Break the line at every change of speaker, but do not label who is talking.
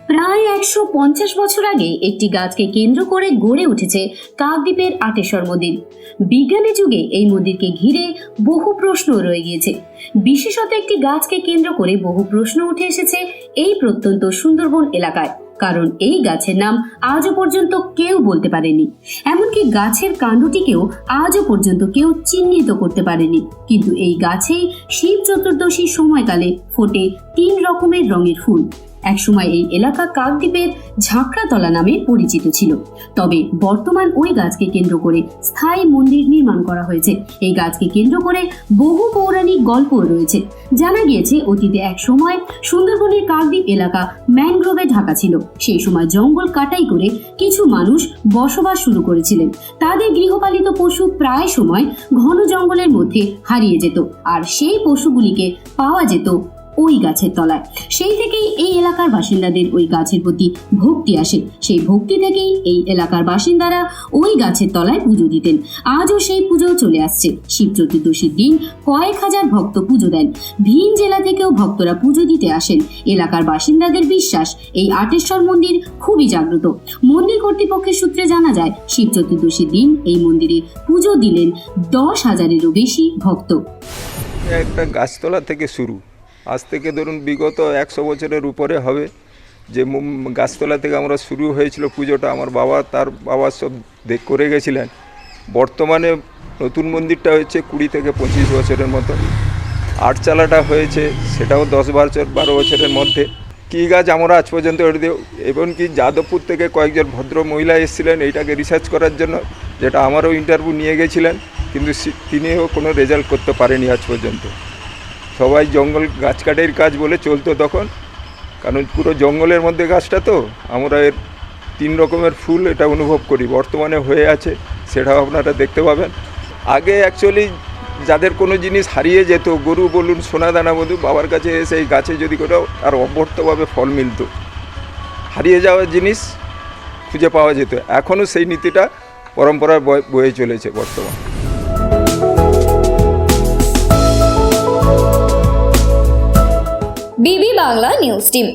প্রায় একশো পঞ্চাশ বছর আগে একটি গাছকে কেন্দ্র করে গড়ে উঠেছে কাকদ্বীপের আটেশ্বর মন্দির। বিজ্ঞানী যুগে এই মন্দিরকে ঘিরে বহু প্রশ্ন রয়ে গিয়েছে। বিশেষত একটি গাছকে কেন্দ্র করে বহু প্রশ্ন উঠে এসেছে এই প্রত্যন্ত সুন্দরবন এলাকায়। কারণ এই গাছের নাম আজও পর্যন্ত কেউ বলতে পারেনি। এমনকি গাছের কাণ্ডটিকেও আজও পর্যন্ত কেউ চিহ্নিত করতে পারেনি। কিন্তু এই গাছেই শিব চতুর্দশীর সময়কালে ফোটে তিন রকমের রঙের ফুল। একসময় এই এলাকা কাকদ্বীপের ঝাঁকড়াতলা নামে পরিচিত ছিল। তবে বর্তমান ওই গাছকে কেন্দ্র করে স্থায়ী মন্দির নির্মাণ করা হয়েছে। এই গাছকে কেন্দ্র করে বহু পৌরাণিক গল্প রয়েছে। জানা গিয়েছে, অতীতে এক সময় সুন্দরবনের কাকদ্বীপ এলাকা ম্যানগ্রোভে ঢাকা ছিল। সেই সময় জঙ্গল কাটাই করে কিছু মানুষ বসবাস শুরু করেছিলেন। তাদের গৃহপালিত পশু প্রায় সময় ঘন জঙ্গলের মধ্যে হারিয়ে যেত। আর সেই পশুগুলিকে পাওয়া যেত ওই গাছের তলায়। সেই থেকেই এই এলাকার বাসিন্দাদের ওই গাছের প্রতি ভক্তি আসে। সেই ভক্তি থেকেই এই এলাকার বাসিন্দারা ওই গাছের তলায় পুজো দিতেন। আজও সেই পুজো চলে আসছে। শিব চতুর্দশীর দিন কয়েক হাজার ভক্ত পুজো দেন। ভিন জেলা থেকেও ভক্তরা পুজো দিতে আসেন। এলাকার বাসিন্দাদের বিশ্বাস, এই আটেশ্বর মন্দির খুবই জাগ্রত। মন্দির কর্তৃপক্ষের সূত্রে জানা যায়, শিব চতুর্দশীর দিন এই মন্দিরে পুজো দিলেন দশ হাজারেরও বেশি ভক্ত।
একটা গাছতলা থেকে শুরু। আজ থেকে ধরুন বিগত একশো বছরের উপরে হবে। যে গাছতলা থেকে আমরা শুরু হয়েছিল পুজোটা, আমার বাবা তার বাবা সব দেখ করে গেছিলেন। বর্তমানে নতুন মন্দিরটা হয়েছে কুড়ি থেকে পঁচিশ বছরের মতো। আটচালাটা হয়েছে, সেটাও দশ বছর বারো বছরের মধ্যে। কী গাছ আমরা আজ পর্যন্ত দিয়ে এমনকি যাদবপুর থেকে কয়েকজন ভদ্র মহিলা এসেছিলেন এইটাকে রিসার্চ করার জন্য, যেটা আমারও ইন্টারভিউ নিয়ে গেছিলেন, কিন্তু তিনিও কোনো রেজাল্ট করতে পারেনি আজ পর্যন্ত। সবাই জঙ্গল গাছ কাটাইয়ের কাজ বলে চলতো তখন। কারণ পুরো জঙ্গলের মধ্যে গাছটা তো, আমরা এর তিন রকমের ফুল এটা অনুভব করি। বর্তমানে হয়ে আছে, সেটাও আপনারা দেখতে পাবেন। আগে অ্যাকচুয়ালি যাদের কোনো জিনিস হারিয়ে যেত, গরু বলুন, সোনা দানা বলুন, বাবার কাছে এসে এই গাছে যদি কোথাও আর অব্যর্থভাবে ফল মিলতো, হারিয়ে যাওয়া জিনিস খুঁজে পাওয়া যেত। এখনও সেই নীতিটা পরম্পরায় বয়ে- বয়ে চলেছে বর্তমান।
বিবি বাংলা নিউজ টিম